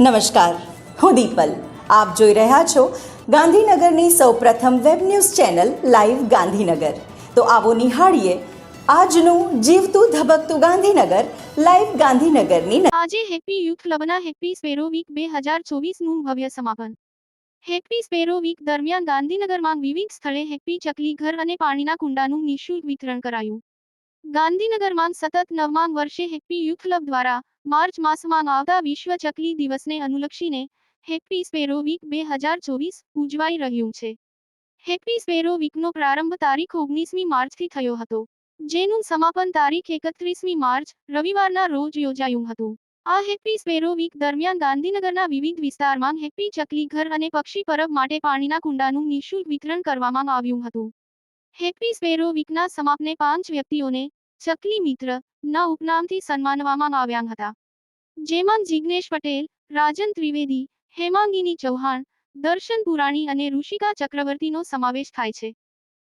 નમસ્કાર, હું દીપલ. આપ જોઈ રહ્યા છો ગાંધીનગરની સૌપ્રથમ web news channel live Gandhinagar. તો આવો નિહાળીએ આજનું જીવતું ધબકતું ગાંધીનગર, લાઈવ ગાંધીનગરની આજે હેપી યુથ ક્લબના હેપી સ્પેરો વીક બે હજાર ચોવીસનું ભવ્ય સમાપન. હેપી સ્પેરો વીક દરમિયાન ગાંધીનગરમાં વિવિધ સ્થળે હેપી ચકલી ઘર અને પાણીના કુંડાનું નિઃશુલ્ક વિતરણ કરાયું. ગાંધીનગરમાં સતત નવમાં વર્ષે હેપી યુથ ક્લબ દ્વારા માર્ચ માસમાં આવતા વિશ્વ ચકલી દિવસને અનુલક્ષીને હેપી સ્પેરો વીક બે હજાર ચોવીસ ઉજવાઈ રહ્યું છે. હેપી સ્પેરો વીકનો પ્રારંભ તારીખ ઓગણીસમી માર્ચથી થયો હતો, જેનું સમાપન તારીખ એકત્રીસમી માર્ચ રવિવારના રોજ યોજાયું હતું. આ હેપી સ્પેરો વીક દરમિયાન ગાંધીનગરના વિવિધ વિસ્તારમાં હેપી ચકલી ઘર અને પક્ષી પરબ માટે પાણીના કુંડાનું નિઃશુલ્ક વિતરણ કરવામાં આવ્યું હતું. હેપી સ્પેરો વીકના સમાપને પાંચ વ્યક્તિઓને ચકલી મિત્ર, ના ઉપનામથી સન્માનવામાં આવ્યા હતા. જેમાં જિગ્નેશ પટેલ, રાજન ત્રિવેદી, હેમાંગીની ચૌહાણ, દર્શન પુરાણી અને ઋષિકા ચક્રવર્તીનો સમાવેશ થાય છે.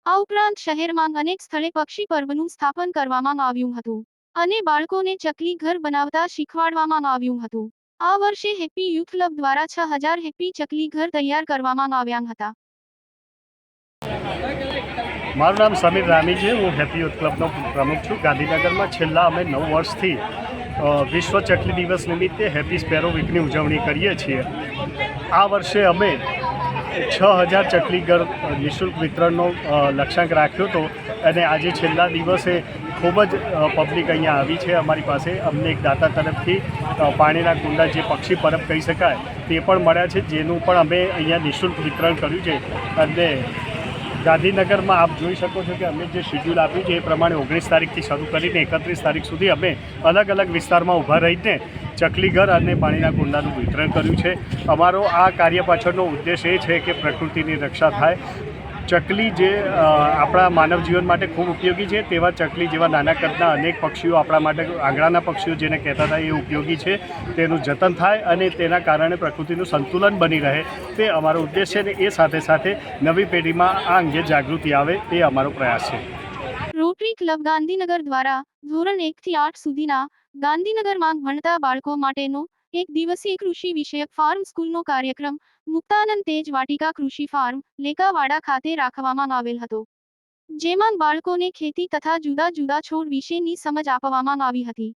આ ઉપરાંત શહેરમાં અનેક સ્થળે પક્ષી પર્વનું સ્થાપન કરવામાં આવ્યું હતું અને બાળકોને ચકલી ઘર બનાવતા શીખવાડવામાં આવ્યું હતું. આ વર્ષે હેપી યુથ ક્લબ દ્વારા છ હજાર હેપી ચકલી ઘર તૈયાર કરવામાં આવ્યા હતા. મારું નામ સમીર રામી છે, હું હેપી યુથ ક્લબનો પ્રમુખ છું. ગાંધીનગરમાં છેલ્લા અમે નવ વર્ષથી વિશ્વ ચકલી દિવસ નિમિત્તે હેપી સ્પેરો વીકની ઉજવણી કરીએ છીએ. આ વર્ષે અમે છ હજાર ચકલી ઘર નિઃશુલ્ક વિતરણનો લક્ષ્યાંક રાખ્યો હતો. અને આજે છેલ્લા દિવસે ખૂબ જ પબ્લિક અહીંયા આવી છે અમારી પાસે. અમને એક દાતા તરફથી પાણીના કુંડા જે પક્ષી પરબ કહી શકાય, તે પણ મળ્યા છે, જેનું પણ અમે અહીંયા નિઃશુલ્ક વિતરણ કર્યું છે. અને ગાંધીનગરમાં આપ જોઈ શકો છો કે અમે જે શેડ્યુલ આપ્યું છે એ પ્રમાણે ઓગણીસ તારીખથી શરૂ કરીને એકત્રીસ તારીખ સુધી અમે અલગ અલગ વિસ્તારમાં ઊભા રહીને ચકલીઘર અને પાણીના કુંડાનું વિતરણ કર્યું છે. અમારો આ કાર્ય પાછળનો ઉદ્દેશ એ છે કે પ્રકૃતિની રક્ષા થાય ચકલી જે આપણા માનવ જીવન માટે ખૂબ ઉપયોગી છે, તેવા ચકલી જેવા નાના કદના અનેક પક્ષીઓ આપણા માટે આંગણાના પક્ષીઓ જેને કહેતા હતા, એ ઉપયોગી છે. તેનું જતન થાય અને તેના કારણે પ્રકૃતિનું સંતુલન બની રહે. તે અમારો ઉદ્દેશ છે ને એ સાથે સાથે નવી પેઢીમાં આ અંગે જાગૃતિ આવે તે અમારો પ્રયાસ છે. રોટરી ક્લબ ગાંધીનગર દ્વારા ધોરણ એકથી આઠ સુધીના ગાંધીનગરમાં ભણતા બાળકો માટેનો એક દિવસીય કૃષિ વિષયક ફાર્મ સ્કૂલનો કાર્યક્રમ મુક્તાનંદ તેજ વાટિકા કૃષિ ફાર્મ, લેકાવાડા ખાતે રાખવામાં આવેલ હતો. જેમાં બાળકોને ખેતી તથા જુદા જુદા છોડ વિશેની સમજ આપવામાં આવી હતી.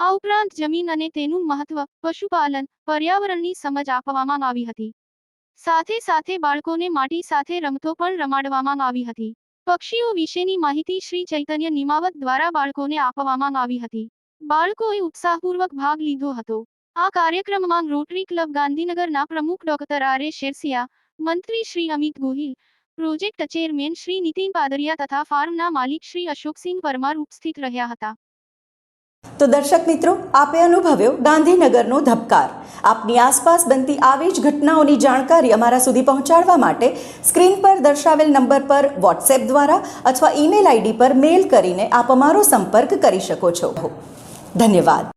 આ ઉપરાંત જમીન અને તેનું મહત્વ, પશુપાલન, પર્યાવરણની સમજ આપવામાં આવી હતી. સાથે સાથે બાળકોને માટી સાથે રમતો પણ રમાડવામાં આવી હતી. પક્ષીઓ વિશેની માહિતી શ્રી ચૈતન્ય નિમાવત દ્વારા બાળકોને આપવામાં આવી હતી. બાળકોએ ઉત્સાહપૂર્વક ભાગ લીધો હતો. આ કાર્યક્રમમાં રોટરી ક્લબ ગાંધીનગરના પ્રમુખ ડોક્ટર આર એ શેરસિયા, મંત્રી શ્રી અમિત ગોહિલ, પ્રોજેક્ટ ચેરમેન શ્રી નીતિન પાદરિયા તથા ફાર્મના માલિક શ્રી અશોકસિંહ પરમાર ઉપસ્થિત રહ્યા હતા. તો દર્શક મિત્રો, આપે અનુભવ્યો ગાંધીનગરનો ધબકાર. આપની આસપાસ બનતી આવી જ ઘટનાઓની જાણકારી અમારા સુધી પહોંચાડવા માટે સ્ક્રીન પર દર્શાવેલ નંબર પર વોટ્સએપ દ્વારા અથવા ઈમેલ આઈડી પર મેલ કરીને આપ અમારો સંપર્ક કરી શકો છો. ધન્યવાદ.